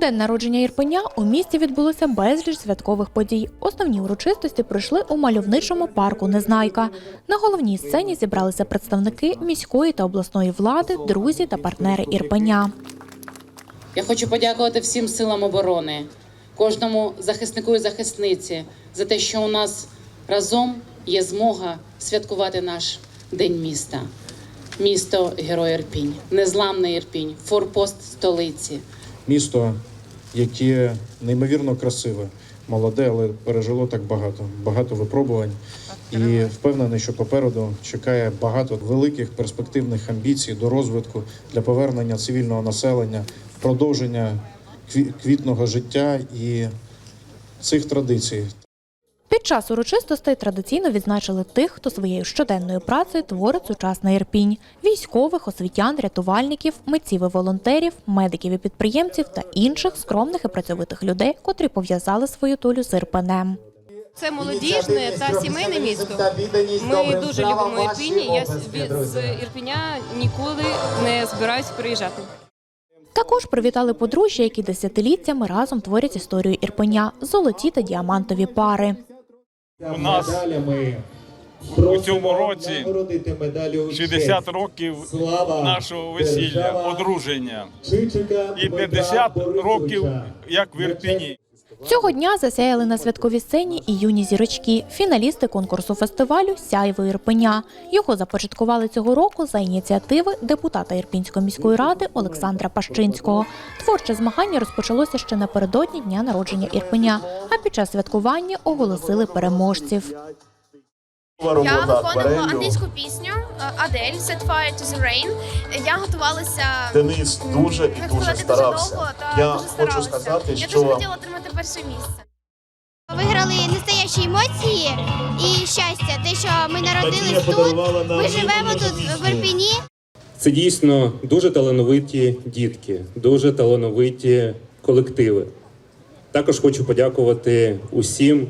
День народження Ірпеня у місті відбулося безліч святкових подій. Основні урочистості пройшли у мальовничому парку Незнайка. На головній сцені зібралися представники міської та обласної влади, друзі та партнери Ірпеня. Я хочу подякувати всім силам оборони, кожному захиснику і захисниці за те, що у нас разом є змога святкувати наш день міста. Місто Герой Ірпінь, незламний Ірпінь, форпост столиці. Місто, яке неймовірно красиве, молоде, але пережило так багато, багато випробувань. І впевнений, що попереду чекає багато великих перспективних амбіцій до розвитку для повернення цивільного населення, продовження кві- квітного життя і цих традицій. Під час урочистостей традиційно відзначили тих, хто своєю щоденною працею творить сучасний Ірпінь – військових, освітян, рятувальників, митців і волонтерів, медиків і підприємців та інших скромних і працьовитих людей, котрі пов'язали свою долю з Ірпенем. Це молодіжне та сімейне місто. Ми дуже любимо Ірпінь. Я з- Ірпіня ніколи не збираюсь переїжджати. Також привітали подружжя, які десятиліттями разом творять історію Ірпеня – золоті та діамантові пари. У нас у цьому році 60 років нашого весілля, одруження. І 50 років як в Ірпіні. Цього дня засяяли на святковій сцені і юні зірочки, фіналісти конкурсу фестивалю Сяйво Ірпеня. Його започаткували цього року за ініціативи депутата Ірпінської міської ради Олександра Пащинського. Творче змагання розпочалося ще напередодні дня народження Ірпеня, а під час святкування оголосили переможців. Я виконувала англійську пісню е, Адель Set Fire to the Rain. Я готувалася Денис дуже і дуже старався. довго та Я дуже хочу старалася. сказати, Я що дуже хотіла отримати перше місце. Виграли настоящі емоції і щастя, те, що ми Надія народились тут, подарувала нам ми живемо тут в пісню. Ірпіні. Це дійсно дуже талановиті дітки, дуже талановиті колективи. Також хочу подякувати усім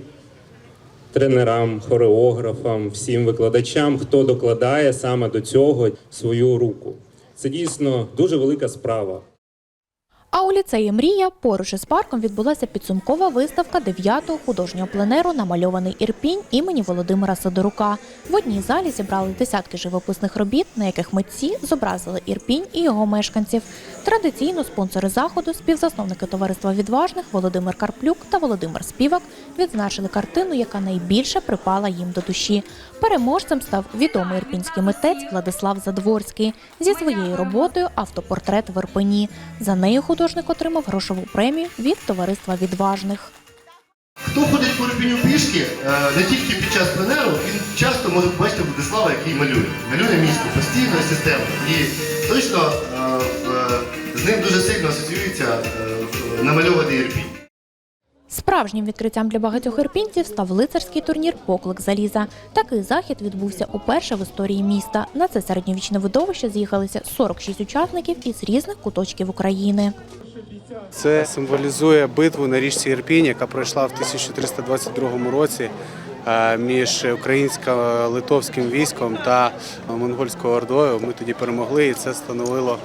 тренерам, хореографам, всім викладачам, хто докладає саме до цього свою руку. Це дійсно дуже велика справа. А у ліцеї Мрія поруч із парком відбулася підсумкова виставка 9-го художнього пленеру Намальований Ірпінь імені Володимира Сидорука. В одній залі зібрали десятки живописних робіт, на яких митці зобразили Ірпінь і його мешканців. Традиційно спонсори заходу, співзасновники товариства відважних Володимир Карплюк та Володимир Співак відзначили картину, яка найбільше припала їм до душі. Переможцем став відомий ірпінський митець Владислав Задворський зі своєю роботою Автопортрет в Ірпені. За нею художник отримав грошову премію від товариства відважних. Хто ходить по Ірпіню пішки, е, не тільки під час пленеру, він часто може побачити Владислава, який малює. Малює місто постійно системно. І точно е, з ним дуже сильно асоціюється е, намальований Ірпінь. Справжнім відкриттям для багатьох ірпінців став лицарський турнір Поклик заліза. Такий захід відбувся уперше в історії міста. На це середньовічне видовище з'їхалися 46 учасників із різних куточків України. Це символізує битву на річці Ірпінь, яка пройшла в 1322 році е, між українсько-литовським військом та монгольською ордою. Ми тоді перемогли, і це становило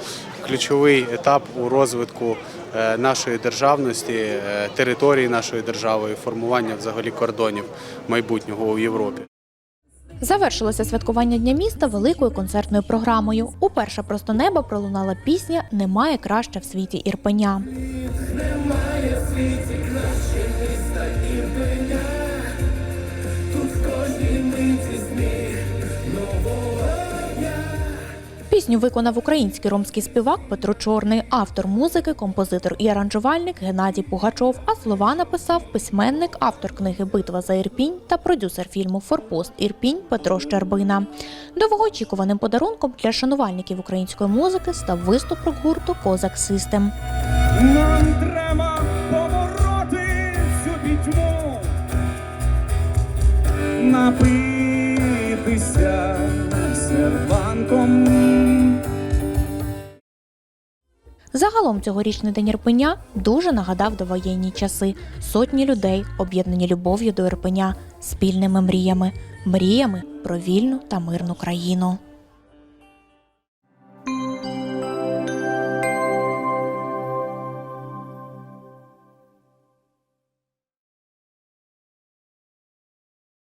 ключовий етап у розвитку нашої державності, е, території нашої держави, формування взагалі кордонів майбутнього у Європі. Завершилося святкування Дня міста великою концертною програмою. Уперше просто неба пролунала пісня Немає краще в світі Ірпеня. Пісню виконав український ромський співак Петро Чорний, автор музики, композитор і аранжувальник Геннадій Пугачов. А слова написав письменник, автор книги Битва за Ірпінь та продюсер фільму Форпост Ірпінь Петро Щербина. Довгоочікуваним подарунком для шанувальників української музики став виступ рок-гурту Козак Систем. Нам треба побороти всю пітьму, напитися серванком. Загалом цьогорічний день Ірпеня дуже нагадав довоєнні часи. Сотні людей, об'єднані любов'ю до Ірпеня, спільними мріями, мріями про вільну та мирну країну.